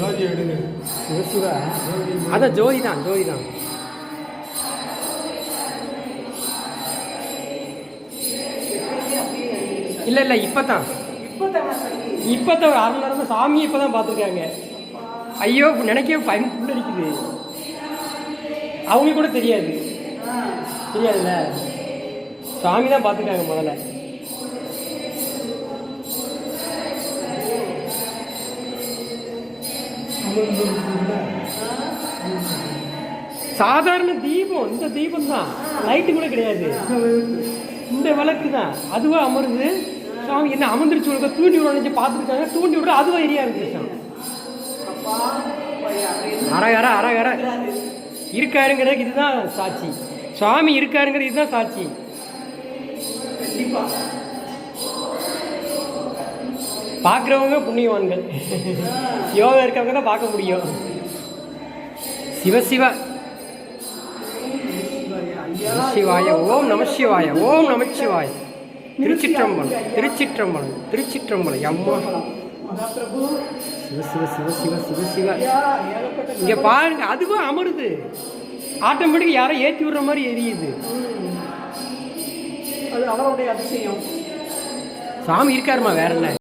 ஜோதி எடுங்க. அதான் ஜோதி தான் ஜோதி தான் இல்லை இல்லை இப்போ தான் இப்போ தான் ஒரு அரை மணி நேரம் சாமியை இப்போ தான் பார்த்துருக்காங்க. ஐயோ நினைக்கவே பயம் புல்லரிக்குது அவங்களுக்கு கூட தெரியாது. தெரியாதுல்ல? சாமி தான் பார்த்துருக்காங்க முதல்ல. சாதாரண தீபம் இந்த தீபம் தான் லைட்டு கூட கிடையாது. இந்த விளக்கு தான் அதுவா அமருது. சாமி என்ன அமர்ந்துருச்சு உனக்கு தூண்டி விட பார்த்துருக்காங்க. தூண்டி விட அதுவா எரியா இருந்துச்சு அரகர அரகர இருக்காருங்கிறதுக்கு இதுதான் சாட்சி. சுவாமி இருக்காருங்கிறது இதுதான் சாட்சி. பார்க்குறவங்க புண்ணியவான்கள். யோகா இருக்கவங்க தான் பார்க்க முடியும். சிவசிவ சிவாய ஓம் நம சிவாய ஓம் நம சிவாய. திருச்சிற்றம்பலம் திருச்சிற்றம்பலம் திருச்சிற்றம்பலம். அம்மா. சிவ சிவ சிவ சிவ சிவ சிவ. இங்க பாருங்க அதுவும் அமருது. ஆட்டோமேட்டிக் யாரோ ஏற்றி விடுற மாதிரி எரியுது. அது அவருடைய அதிசயம். சாமி இருக்காருமா வேற என்ன?